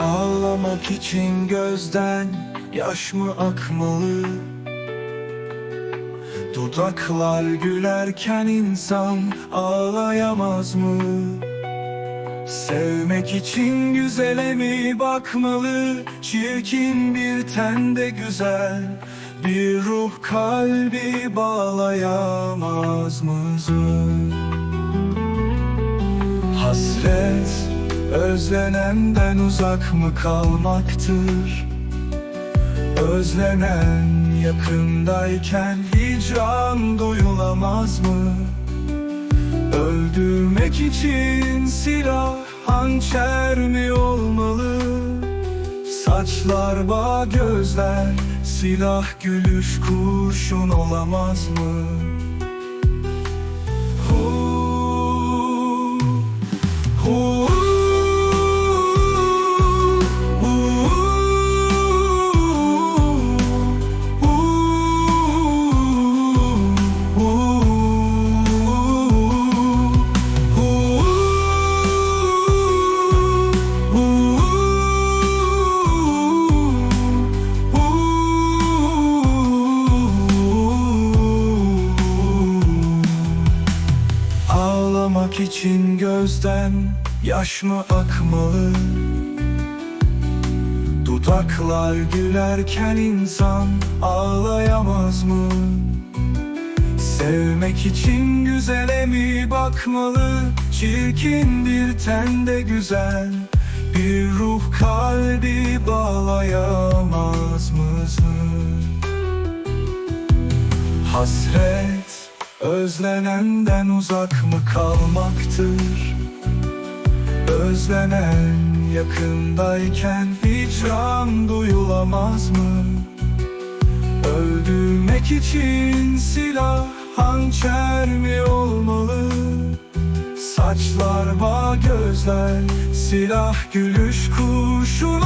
Ağlamak için gözden yaş mı akmalı? Dudaklar gülerken insan ağlayamaz mı? Sevmek için güzele mi bakmalı? Çirkin bir tende güzel Bir ruh kalbi bağlayamaz mı? Hasret özlenenden uzak mı kalmaktır? Özlenen yakındayken hicran duyulamaz mı? Öldürmek için silah hançer mi olmalı? Saçlar bağ gözler silah gülüş kurşun olamaz mı? İçin gözden yaş mı akmalı? Dudaklar gülerken insan ağlayamaz mı? Sevmek için güzele mi bakmalı? Çirkin bir tende güzel Bir ruh kalbi bağlayamaz mısın? Hasret özlenenden uzak mı kalmaktır? Özlenen yakındayken hicran duyulamaz mı? Öldürmek için silah hançer mi olmalı? Saçlar bağ gözler silah gülüş kurşun